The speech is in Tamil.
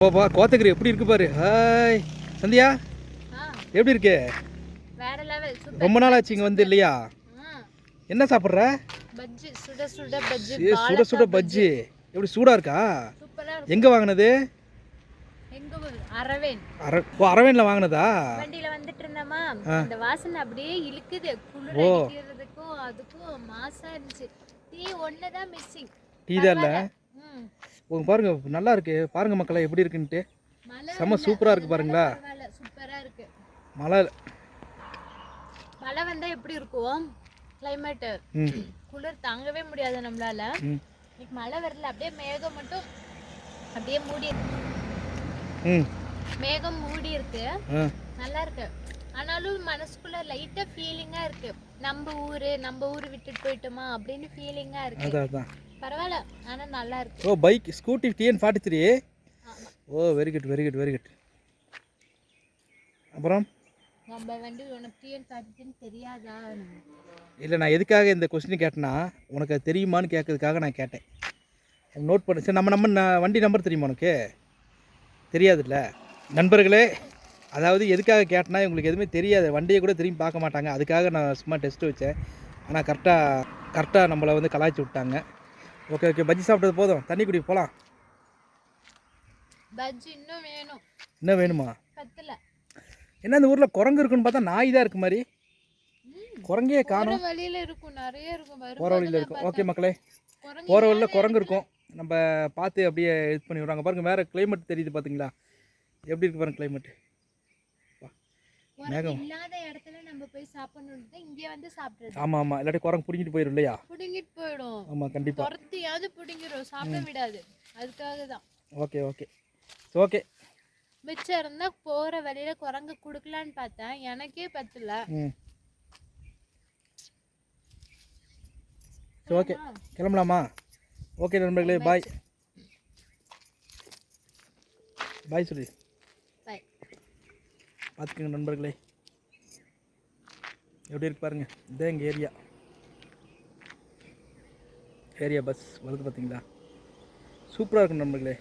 பாப்பா கோத்தகிரி எப்படி இருக்கு பாரு? ஹாய். சந்தியா எப்படி இருக்கு? ரொம்ப நாள் ஆச்சு இங்கே வந்து இல்லையா? என்ன சாப்பிட்ற? பஜ்ஜி சுட சுட பஜ்ஜி ஏ சுட சுட பஜ்ஜி. எப்படி சூடாக இருக்கா? எங்கே வாங்கினது? ஓ அரவேனில் வாங்கினதா? வண்டியில வந்துட்டு இருந்தோமா ஆ. அந்த வாசனை அப்படியே இழுக்குது. குளிர் ஓ. அடிக்கிறதுக்கும் அதுக்கும் மாசா இருந்துச்சு. டீ ஒன்று தான் மிஸ்ஸிங் டீ தான் பாருங்க நல்லா இருக்கு. பாருங்க மக்களே எப்படி இருக்குன்ட்டு. செம்ம சூப்பராக இருக்கு பாருங்களா? பரவாயில்ல சூப்பரா இருக்கு. மழை மழை வந்தா எப்படி இருக்கும் கிளைமேட்டு ம். குளிர் தாங்கவே முடியாது நம்மளால. இன்னைக்கு மழை வரல அப்படியே மேகம் மட்டும் அப்படியே மூடி இருக்கு. மேகம் மூடி இருக்கு நல்லா இருக்கு. ஆனாலும் மனசுக்குள்ள லைட்டா ஃபீலிங்கா இருக்கு. நம்ம ஊரு நம்ம ஊரு விட்டுட்டு போயிட்டோமா அப்படின்னு ஃபீலிங்கா இருக்கு. அதான் அதான். பரவாயில்ல ஆனா நல்லா இருக்கு. ஓ bike Scooty TN forty three oh very good very good very good அப்புறம்? நம்ம வண்டி உனக்கு டிஎன் காட்டுன்னு தெரியாதா? இல்லை நான் எதுக்காக இந்த கொஸ்டின் கேட்டேன்னா உனக்கு அது தெரியுமான்னு கேட்கறதுக்காக நான் கேட்டேன். நோட் பண்ண. சரி நம்ம நம்ம வண்டி நம்பர் தெரியுமா உனக்கு? தெரியாதுல்ல? நண்பர்களே அதாவது எதுக்காக கேட்டேன்னா உங்களுக்கு எதுவுமே தெரியாது. வண்டியை கூட திரும்பி பார்க்க மாட்டாங்க. அதுக்காக நான் சும்மா டெஸ்ட் வச்சேன். ஆனால் கரெக்டாக கரெக்டாக நம்மளை வந்து கலாய்ச்சி விட்டாங்க. ஓகே ஓகே பஜ்ஜி சாப்பிட்டது போதும். தண்ணி குடி போகலாம் பஜ்ஜி இன்னும் வேணும். என்ன வேணுமா? பத்தல. என்ன இந்த ஊரில் குரங்கு இருக்குன்னு பார்த்தா நாய் தான் இருக்கு மாதிரி. குரங்கே காணும். வழியில இருக்கும். நிறைய இருக்கும். போகிற வழியில் இருக்கும். ஓகே மக்களே. போகிற வழியில் குரங்கு இருக்கும். நம்ம பார்த்து அப்படியே இது பண்ணி விடுறாங்க பாருங்க வேறு கிளைமேட் தெரியுது பார்த்தீங்களா? எப்படி இருக்கு பாருங்க கிளைமேட் குரங்கு இல்லாத இடத்துல நம்ம போய் சாப்பிடணும்னு இங்கே வந்து சாப்பிடுறது. ஆமாம் ஆமாம் இல்லாட்டி குரங்கு பிடிங்கிட்டு போயிடும் இல்லையா? புடுங்கிட்டு போயிடும். ஆமாம் கண்டிப்பாக துரத்தியாவது புடுங்கிடும் சாப்பிட விடாது. அதுக்காக தான். Okay okay. ஓகே. மிச்சம் இருந்தா போற வழியில குரங்கு குடுக்கலான்னு பார்த்தேன். எனக்கே பத்தல. ஓகே. கிளம்பலாமா? ஓகே நண்பர்களே. பாய் பாய் சொல்லி. பார்த்துக்கங்க நண்பர்களே. எப்படி இருக்கு பாருங்கள் இதே எங்கள் ஏரியா. ஏரியா பஸ் வருது பார்த்தீங்களா? சூப்பராக இருக்கும் நண்பர்களே.